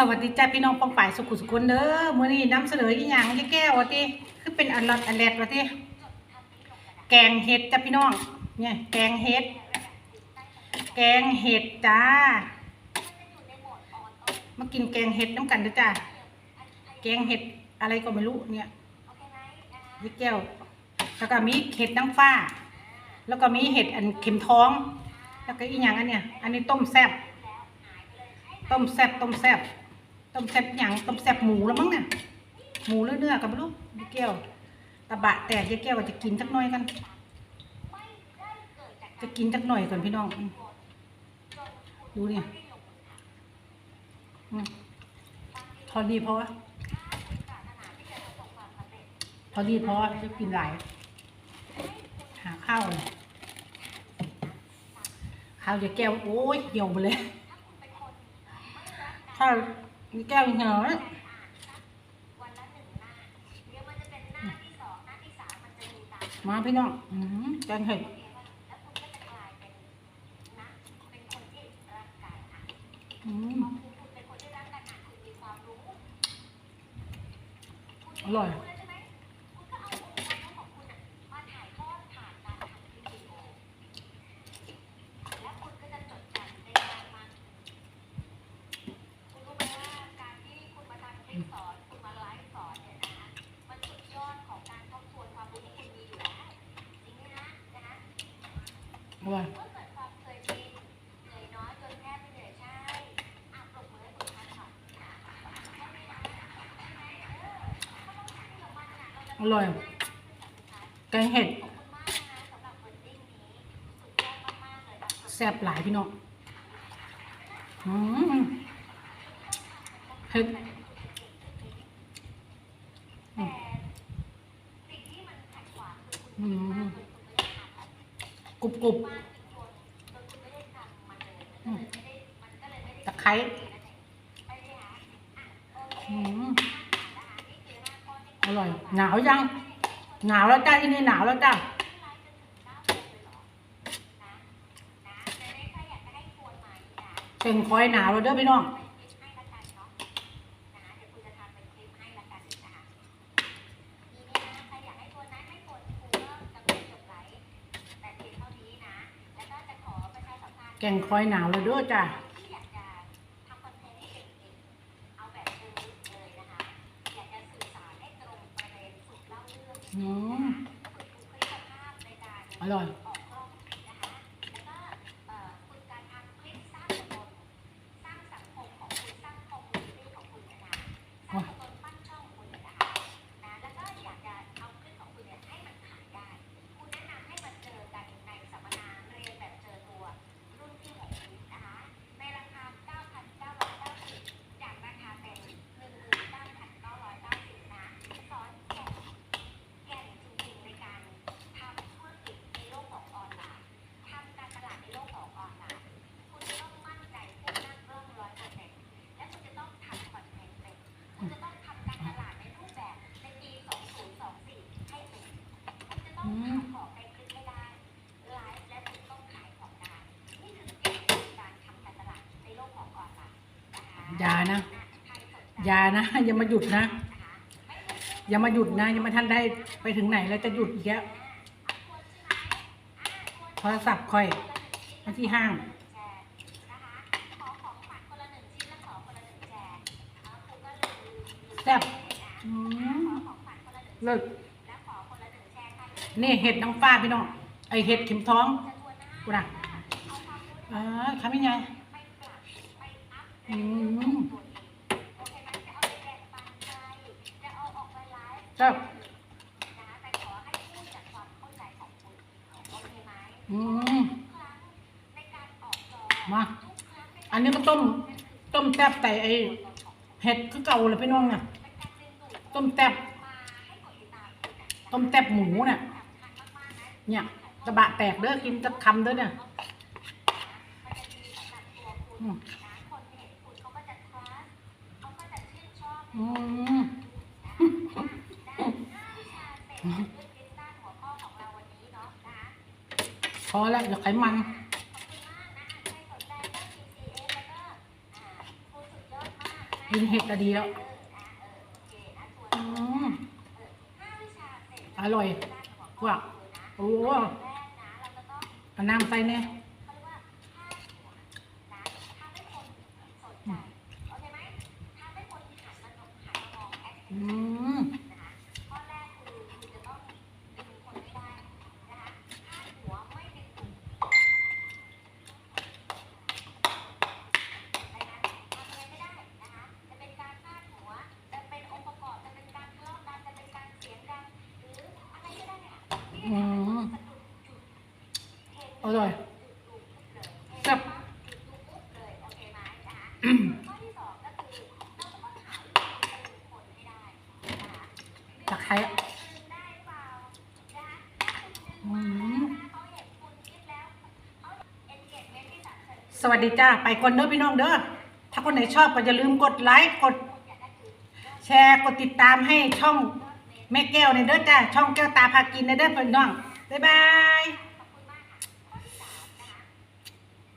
สวัสดีจ้าพี่น้องปองป่ายสุขุสุคนเด้อมื้อนี้นำเสนออีหยังยายแก้วว่าติคือเป็นอันลัดอันแลดว่าติแกงเห็ดจ้าพี่น้อง เนี่ย แกงเห็ด แกงเห็ดจ้า มากินแกงเห็ดน้ำกันเด้อจ้า แกงเห็ดอะไรก็ไม่รู้เนี่ยยายแก้ว แล้วก็มีเห็ดนางฟ้า แล้วก็มีเห็ดอันเข็มท้อง แล้วก็อีหยังอันเนี้ยอันนี้ต้มแซ่บต้มแซ่บต้มแซ่บ ต้มแซ่บหยังต้มแซ่บหมูแล้วมั้งเนี่ยหมูหรือเนื้อกับไม่รู้ยายแก้วตะบะแตกยายแก้วว่าจะกินสักหน่อยกัน จะกินสักหน่อยก่อนพี่น้องดูเนี่ยอืมพอดีพอวะพอดีพอจะกินหลายหาข้าวเลยข้าวยายแก้วโอ้ยเหี่ยวไปเลยข้าว มีแก้วอีกหน่อยมาพี่น้องแกงเห็ดอร่อย ร่อยอร่อยแกงเห็ดแซ่บหลายพี่น้องเห็ดอืม กรุบกรุบตะไคร้อร่อย หนาวยัง หนาวแล้วจ้าที่นี่หนาวแล้วจ้าเต็งคอยหนาวแล้วเด้อพี่น้อง แกงคอยหนาวแล้วเด้อจ้าอืมอร่อย อย่านะอย่านะ อย่ามาหยุดนะ อย่ามาหยุดนะยังไม่ทันได้ไปถึงไหนแล้วจะหยุดอีกแล้วโทรศัพท์ค่อยมาที่ห้างแซ่บเลิศนี่เห็ดน้องฟ้าพี่น้อง ไอเห็ดเข็มท้องกูนะอ่าทำยังไง อืมแซ่บอืมมา อันนี้ก็ต้ม ต้มแซ่บแต่ไอเห็ดคือเก่าเลยพี่น้องเนี่ยต้มแซ่บต้มแซ่บหมูเนี่ย เนี่ยตะบะแตกเด้อกินจะคำเด้อเนี่ยอืมอืม พอแล้วอย่าไขมันกินเห็ดก็ดีแล้วอร่อยว่ะโอ้เอาน้ำใส่เนี่ยอืมอืม อร่อยแซ่บอืมตะไคร้อืมสวัสดีจ้า ไปก่อนเด้อพี่น้องเด้อ ถ้าคนไหนชอบก็อย่าลืมกดไลค์ กด แชร์ กดติดตามให้ช่องแม่แก้วในเด้อจ้า ช่องแก้วตาพากินในเด้อพี่น้อง บ๊ายบาย